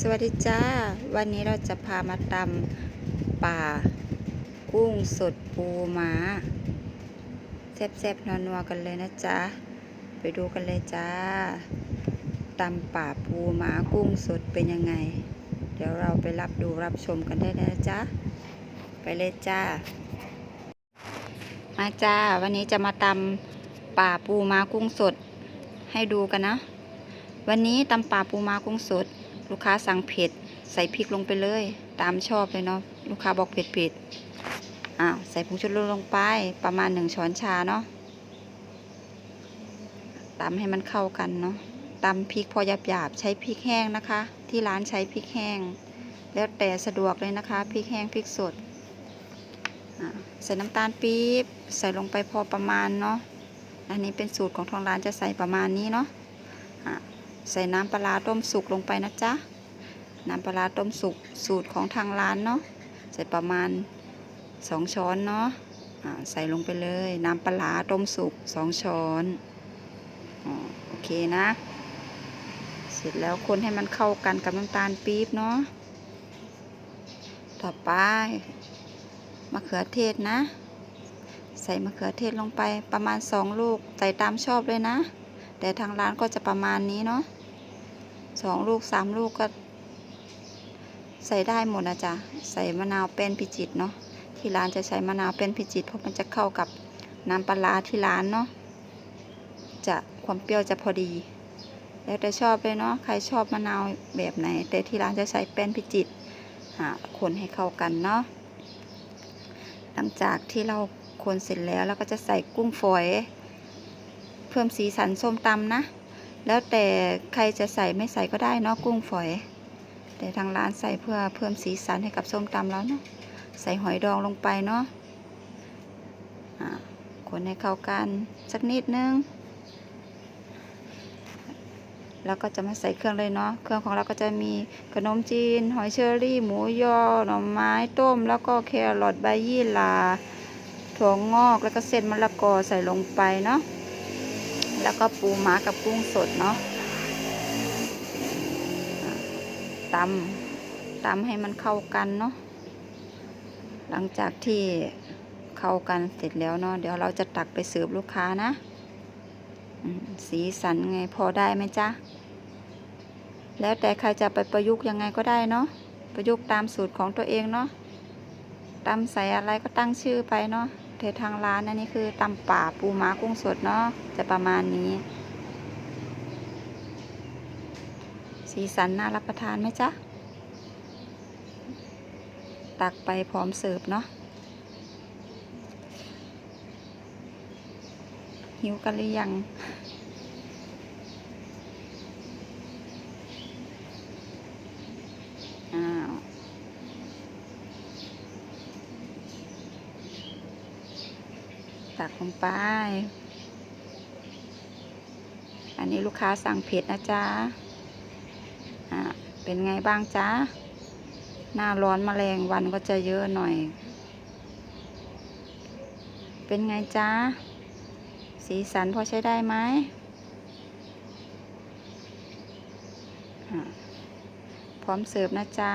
สวัสดีจ้า วันนี้เราจะพามาตำป่า กุ้งสดปูม้าแซ่บๆนัวๆกันเลยนะจ๊ะ ไปดูกันเลยจ้าตำป่าปูม้ากุ้งสดเป็นยังไง เดี๋ยวเราไปรับดูรับชมกันได้เลยนะจ๊ะ ไปเลยจ้า มาจ้า วันนี้จะมาตำป่าปูม้ากุ้งสดให้ดูกันนะ วันนี้ตำป่าปูม้ากุ้งสด ลูกค้าสั่งเผ็ด ใส่พริกลงไปเลย ตามชอบเลยเนาะลูกค้าบอกเผ็ดเผ็ดอ้าวใส่ผงชูรสลงไปประมาณหนึ่งช้อนชาเนาะตำให้มันเข้ากันเนาะตำพริกพอหยาบหยาบๆใช้พริกแห้งนะคะ ที่ร้านใช้พริกแห้ง แล้วแต่สะดวกเลยนะคะพริกแห้งพริกสดใส่น้ำตาลปี๊บใส่ลงไปพอประมาณเนาะอันนี้เป็นสูตรของทางร้านจะใส่ประมาณนี้เนาะใส่น้ำปลาต้มสุกลงไปนะจ๊ะ น้ำปลาต้มสุกสูตรของทางร้านเนาะใส่ประมาณสองช้อนเนาะใส่ลงไปเลย น้ำปลาต้มสุกสองช้อนอโอเคนะ เสร็จแล้วคนให้มันเข้ากันกับน้ำตาลปี๊บเนาะต่อไปมะเขือเทศนะ ใส่มะเขือเทศลงไปประมาณสองลูกใส่ตามชอบเลยนะ แต่ทางร้านก็จะประมาณนี้เนาะสองลูกสามลูกก็ ใส่ได้หมดนะจ๊ะใส่มะนาวเป็นพิจิตรเนาะที่ร้านจะใช้มะนาวเป็นพิจิตรเพราะมันจะเข้ากับน้ำปลาที่ร้านเนาะจะความเปรี้ยวจะพอดี แล้วแต่ชอบเลยเนาะใครชอบมะนาวแบบไหน แต่ที่ร้านจะใช้เป็นพิจิตรอ่าคนให้เข้ากันเนาะหลังจากที่เราคนเสร็จแล้วเราก็จะใส่กุ้งฝอย เพิ่มสีสันส้มตำนะ แล้วแต่ใครจะใส่ไม่ใส่ก็ได้เนาะกุ้งฝอย แต่ทางร้านใส่เพื่อเพิ่มสีสันให้กับส้มตำแล้วเนาะใส่หอยดองลงไปเนาะคนให้เข้ากันสักนิดนึง แล้วก็จะมาใส่เครื่องเลยเนาะ เครื่องของเราก็จะมีขนมจีน หอยเชอรี่ หมูยอ หน่อไม้ต้ม แล้วก็แครอทใบยี่หร่า ถั่วงอก แล้วก็เส้นมะละกอใส่ลงไปเนาะ แล้วก็ปูม้ากับกุ้งสดเนาะอ่า ตำตำให้มันเข้ากันเนาะหลังจากที่เข้ากันเสร็จแล้วเนาะเดี๋ยวเราจะตักไปเสิร์ฟลูกค้านะสีสันไงพอได้ไหมจ๊ะ แล้วแต่ใครจะไปประยุกต์ยังไงก็ได้เนาะประยุกต์ตามสูตรของตัวเองเนาะตำใส่อะไรก็ตั้งชื่อไปเนาะแต่ทางร้านอันนี้คือตำป่าปูม้ากุ้งสดเนาะจะประมาณนี้ สีสันน่ารับประทานไหมจ๊ะ ตักไปพร้อมเสิร์ฟเนาะ หิวกันหรือยัง อ้าวตักลงไป อันนี้ลูกค้าสั่งเผ็ดนะจ๊ะ อ่าเป็นไงบ้างจ๊ะ หน้าร้อนมแมลงวันก็จะเยอะหน่อย เป็นไงจ๊ะ สีสันพอใช้ได้ไหมพร้อมเสิร์ฟนะจ๊ะ